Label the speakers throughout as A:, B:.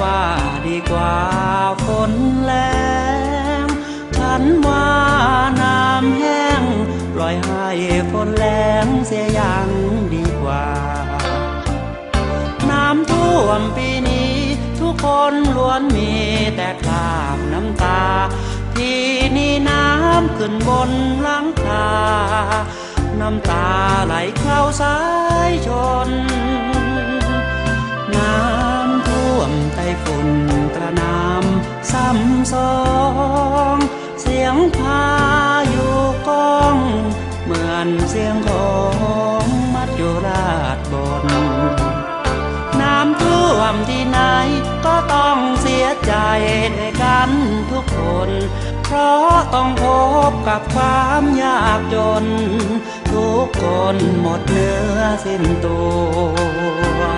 A: ว่าดีกว่าฝนแรงฉันว่าน้ำแห้งปล่อยให้ฝนแรงเสียอย่างดีกว่า น้ำท่วมปีนี้ ทุกคนล้วนมีแต่คราบน้ำตา ที่นี่น้ำขึ้นบนหลังคาน้ำตาไหลเข้าสายชนน้ำำสอง เสียงพายุก้อง เหมือนเสียงของมัจจุราชบน น้ำท่วมที่ไหนก็ต้องเสียใจด้วยกันทุกคน เพราะต้องพบกับความยากจน ทุกคนหมดเนื้อสิ้นตัว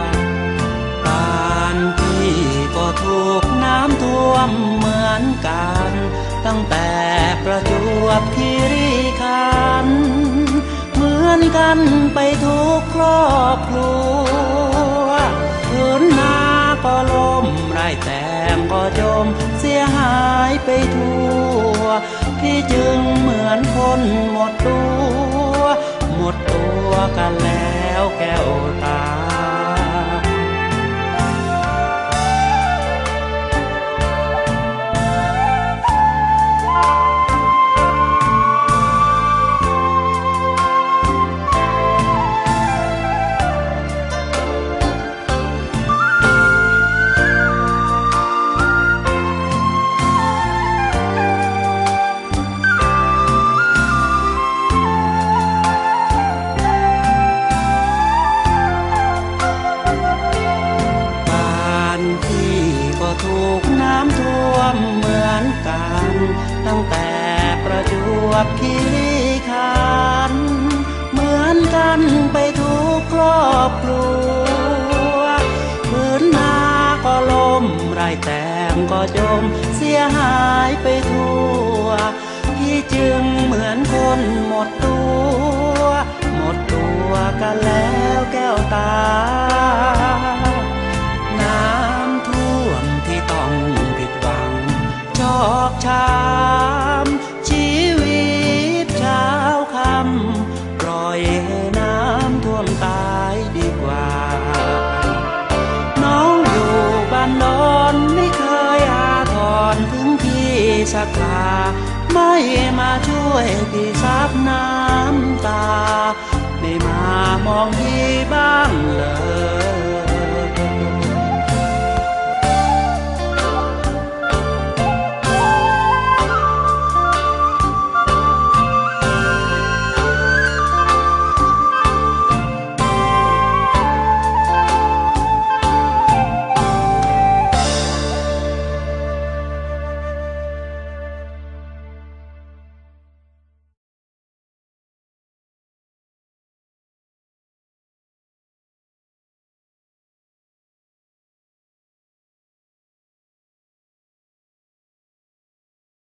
A: บ้านพี่ก็ถูกน้ำท่วม กันตั้งแต่ประจวบคีรีขันเหมือนกันไปทุกครอบครัวพื้นนาก็ล้มไร่แตงก็จมเสียหายไปทั่ว พี่จึงเหมือนคนหมดตัว จวบคีรีขัน เหมือนกันไปทุกครอบครัวพื้นนาก็ล้มไรแตงก็จม เสียหายไปทั่วพี่จึงเหมือนคนหมดตัว หมดตัวกันแล้วแก้วตา น้ำท่วมที่ต้องผิดหวังชอกช้ำ สักคราไม่มาช่วยพี่ซับน้ำตา ไม่มามองพี่บ้า